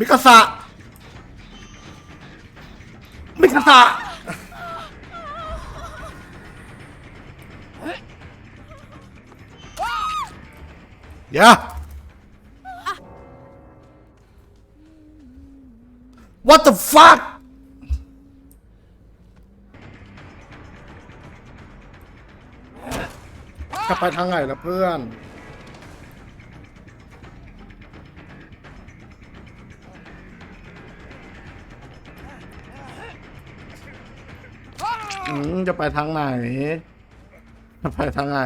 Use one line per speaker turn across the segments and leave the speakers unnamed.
มิกาสะมิกาสะเดี๋ยว What the fuck จะไปทางไหนล่ะเพื่อน อืมจะไปทางไหน จะไปทางไหน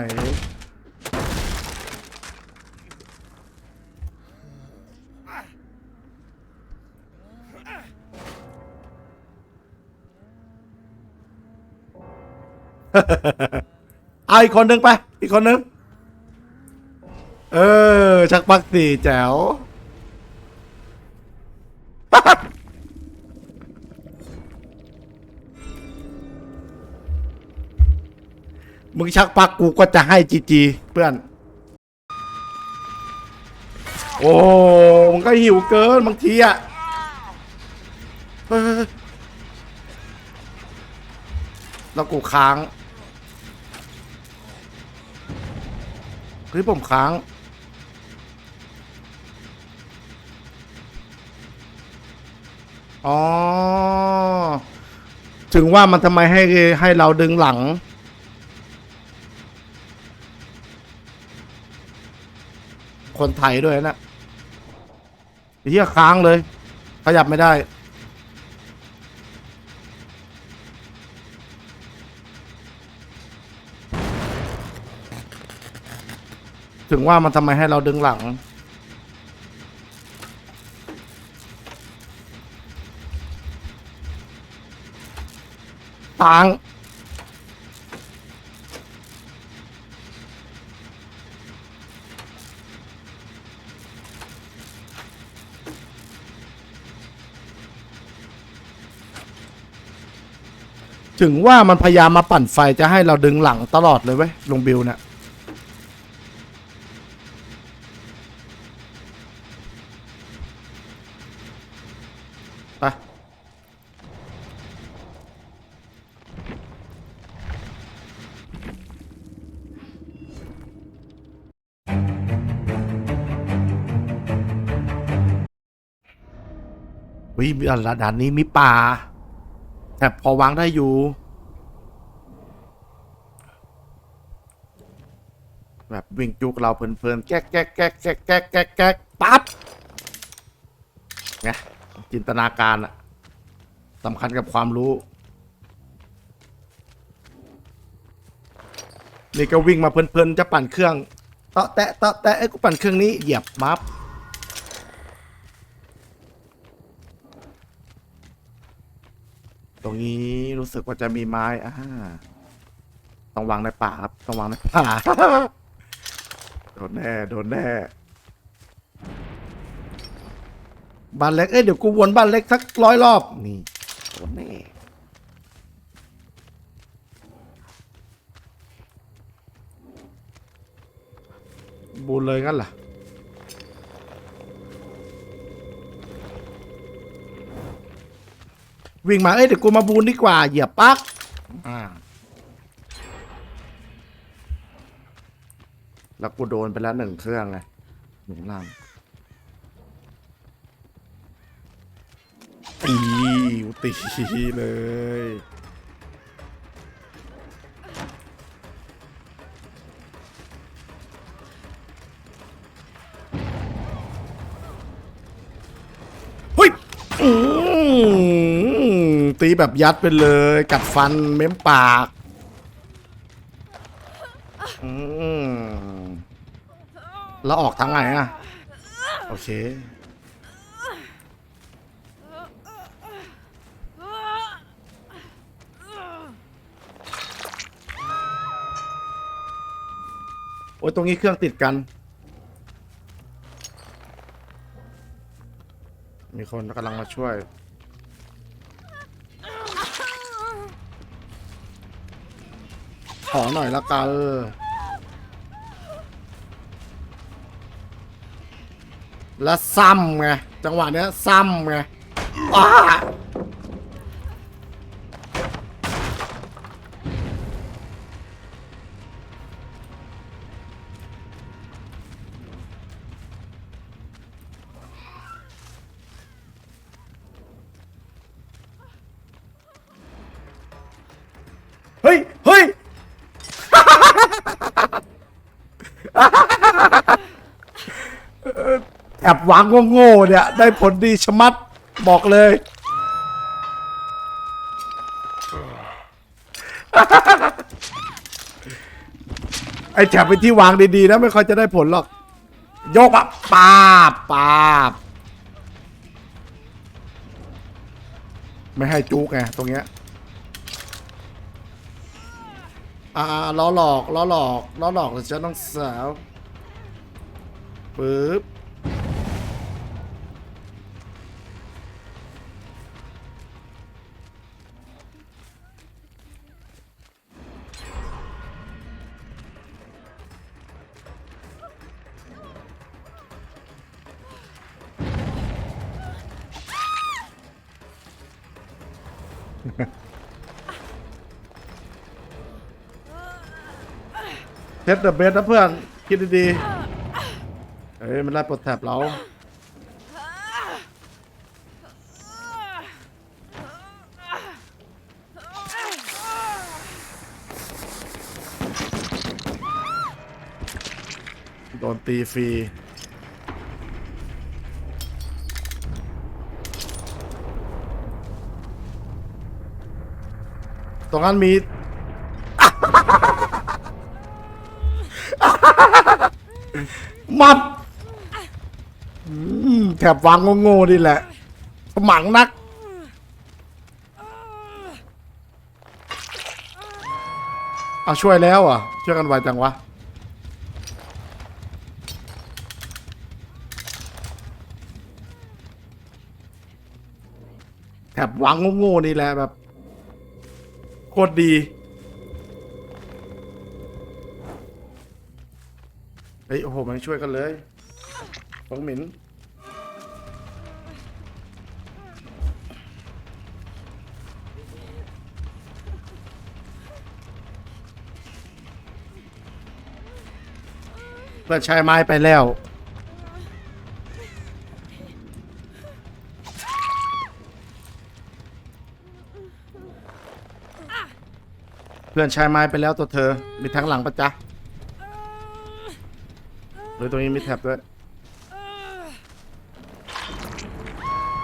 เอาอีกคนนึงไป อีกคนนึง เออ ชักปักสี่แจ๋ว มึงชักปักกูก็จะให้จีจีเพื่อน โอ้มึงก็หิวเกินบางทีอะเฮ้ยแล้วกูค้างเฮ้ยผมค้างอ๋อ ถึงว่ามันทำไมให้ให้เราดึงหลัง คนไทยด้วยนะเหี้ยค้างเลย ขยับไม่ได้ ถึงว่ามันทำไมให้เราดึงหลัง ตาง ถึงว่ามันพยายามมาปั่นไฟจะให้เราดึงหลังตลอดเลยเว้ยลงบิวเนี่ยไปวิด่านนี้มีป่า แต่พอวางได้อยู่ แบบวิ่งจุกเราเพลินๆ แก๊กแก๊กแก๊กแก๊กแก๊กแก๊กแก๊กปั๊บไงจินตนาการอะสำคัญกับความรู้ นี่ก็วิ่งมาเพลินๆ จะปั่นเครื่องเตาะแตะเตาะแตะไอ้กูปั่นเครื่องนี้เหยียบมัฟ ตรง นี้รู้สึกว่าจะมีไม้อ่าต้องวางในป่าครับต้องวางในป่าโดนแน่โดนแน่บ้านเล็กเอ้ยเดี๋ยวกูวนบ้านเล็กสักร้อยรอบนี่โดนแน่บูนเลยงั้นเห วิ่งมา เอ้ยเดี๋ยวกูมาบูนดีกว่า เหยียบปักอ่าแล้วกูโดนไปแล้วหนึ่งเครื่องไงหนึ่งล่างตีตีเลย ตีแบบยัดไปเลย กัดฟันเม้มปากอืมแล้วออกทางไหนอะ โอเค โอ้ยตรงนี้เครื่องติดกัน มีคนกำลังมาช่วย อหน่อยละกันแล้วซ้ำไงจังหวะเนี้ยซ้ำไงอ้า แอบหวังโง่ๆเนี่ย ได้ผลดีชะมัดบอกเลย ไอ้แถบเป็นที่วางดีๆนะไม่ค่อยจะได้ผลหรอก โยกมาปาบปาบ ไม่ให้จุกไงตรงเนี้ย อ่าล้อหลอกล้อหลอกล้อหลอกหรือจะต้องสาวปึ๊บ เทสเดอะเบสนะเพื่อน คิดดีๆเอ้ยมันไล่ปลดแถบเราโดนตีฟรีตรงนั้นมี มับอืมแถบวางโง่ๆนี่แหละสมังนัก เอาช่วยแล้วอะ ช่วยกันไวจังวะ แถบวางโง่ๆนี่แหละแบบโคตรดี ฮ้ยโอ้โหมันช่วยกันเลยฟองหมินเพื่อนชายไม้ไปแล้วเพื่อนชายไม้ไปแล้วตัวเธอ มีทั้งหลังปะจ๊ะ หรือตรงนี้มีแท็บด้วย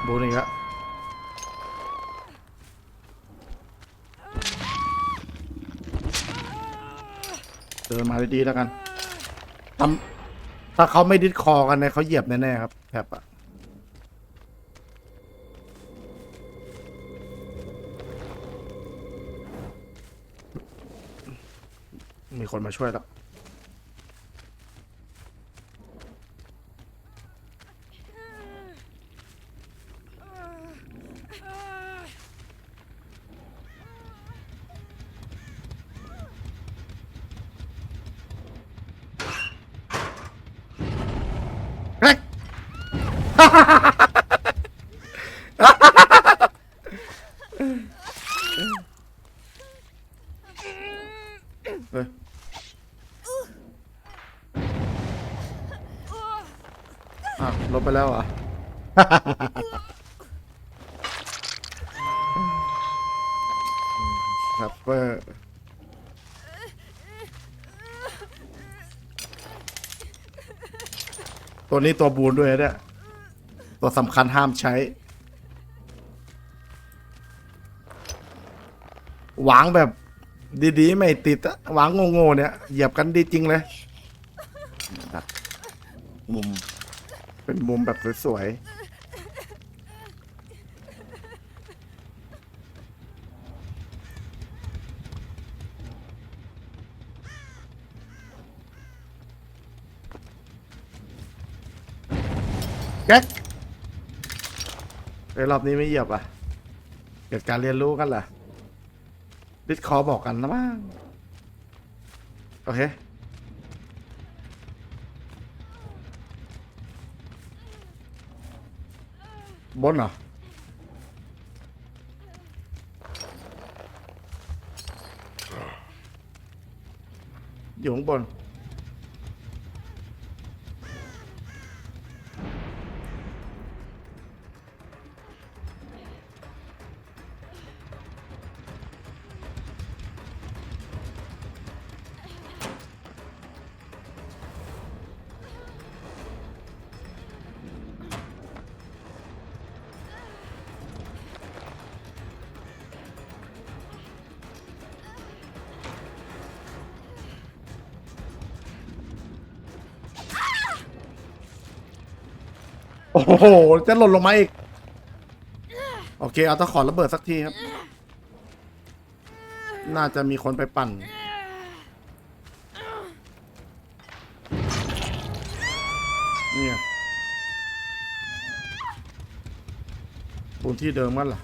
บูนี่ครับเดินมาดีๆแล้วกันทำถ้าเขาไม่ดิดคอกันเนี่ยเขาเหยียบแน่ๆครับแท็บอะมีคนมาช่วยแล้ว เฮ้ย เฮ้ยอะลบไปแล้วเหรอะ ครับเปอร์ตัวนี้ตัวบูนด้วยนะเนี่ย ตัวสำคัญห้ามใช้ หวางแบบดีๆ ไม่ติดอะหวางโง่ๆเนี่ย เหยียบกันดีจริงเลยตัดมุม เป็นมุมแบบสวยๆแก๊ก ไอ้ยรอบนี้ไม่เหยียบอะ เกิดการเรียนรู้กันเหรอดิสคอร์บอกกันนะมั้งโอเคบนเหรออยู่ข้างบน อ้โห จะหล่นลงมาอีก โอเค เอาตะขอระเบิดสักทีครับ น่าจะมีคนไปปั่น เนี่ยปูนที่เดิมมั้นล่ะ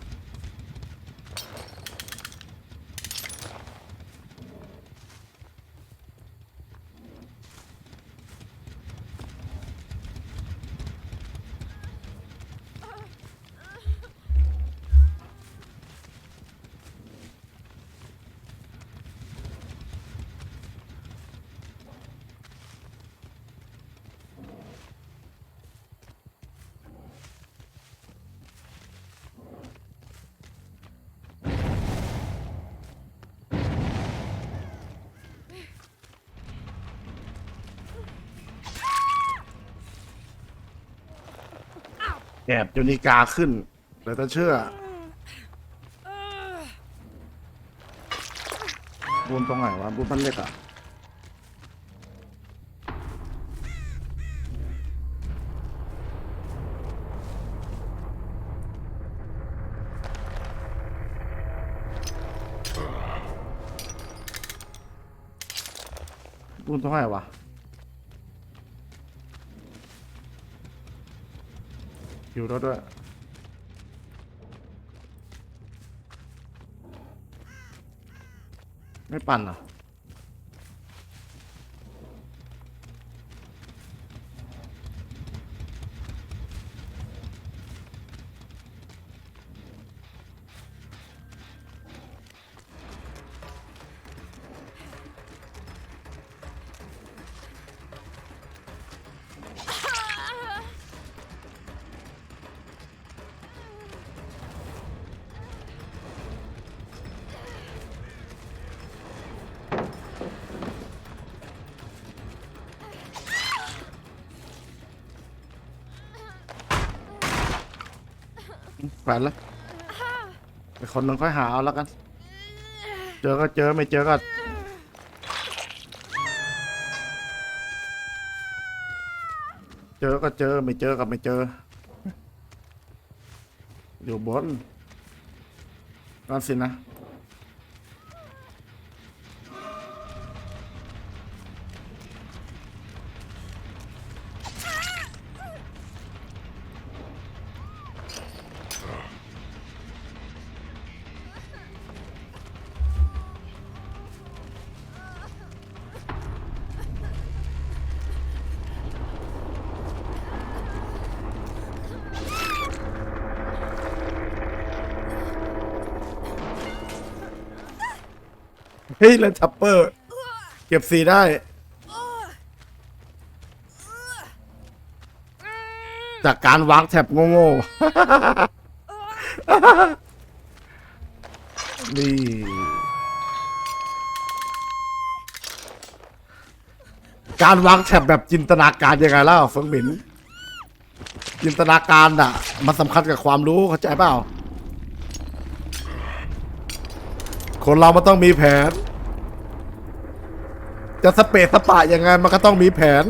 แอบจนนีกาขึ้นเลยต้องเชื่อบุญตรงไหนวะบุญพันเล็กอะบุญตรงไหนวะ อยู่รถด้วย ไม่ปั่นเหรอ แขวนแล้วไปคนหนึงค่อยหาเอาแล้วกัน เจอก็เจอไม่เจอก็เจอก็เจอไม่เจอก็ไม่เจอ อยู่บนนั่นสินะ เฮ้ยแล้วชัปเปอร์ เก็บสีได้ จากการวางแท็บโง่ๆ นี่ การวางแท็บแบบจินตนาการยังไงเล่าเฟิงหมิน จินตนาการอะ มันสำคัญกับความรู้เข้าใจเปล่าคนเรามันต้องมีแผน จะสเปซสปะยังไงมันก็ต้องมีแผน